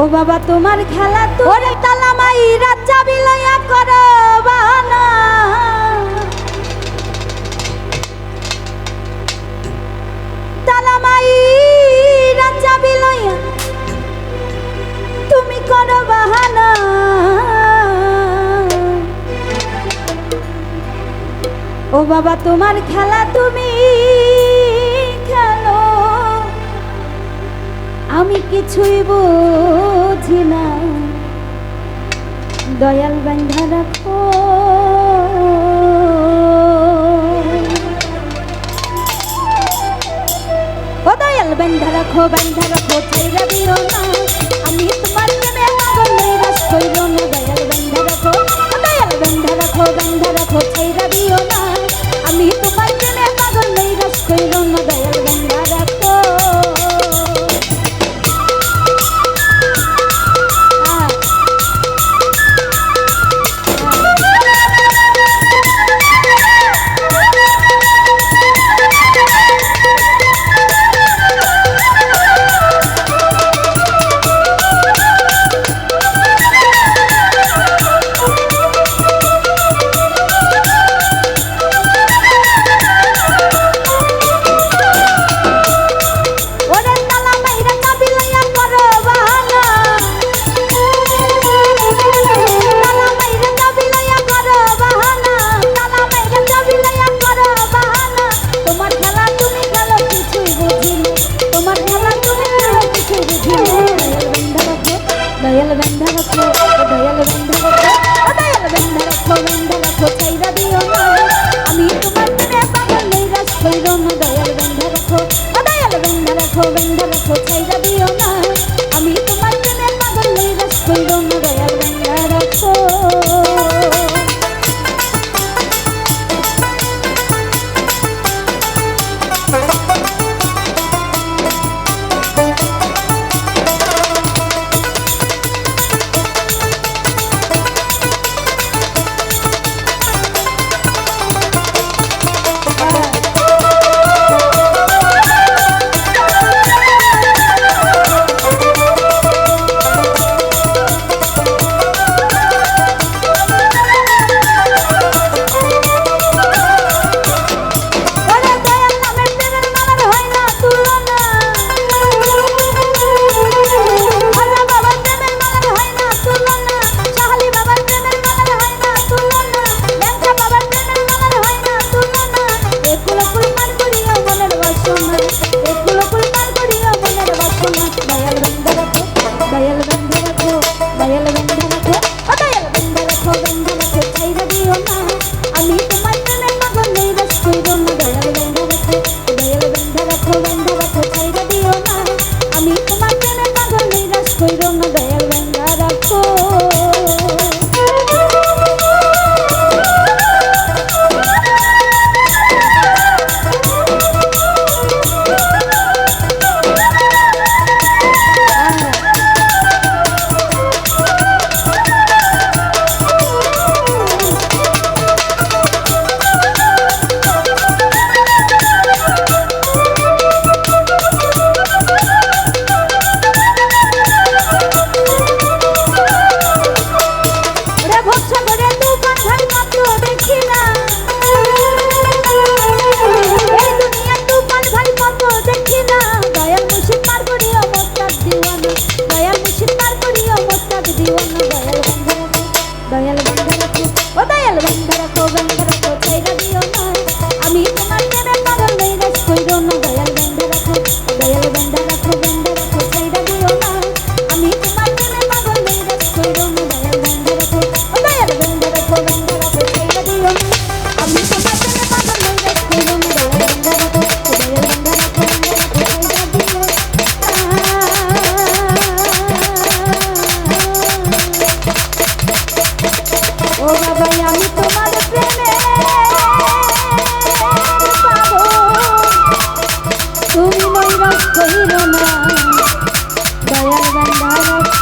ও বাবা, তোমার খেলা তোর তালা মাইরা চাবি লয়া করো বানা তালা মাইরা চাবি লয়া তুমি করো বাহানা। ও বাবা, তোমার খেলা তুমি খেলো। আমি কিছুই বল বুঝি দয়াল বান্ধা রাখো। ও দয়াল বান্ধা রাখো বান্ধা রাখো ছেড়ে দিও না। বন্ধ রাখো my Thank you.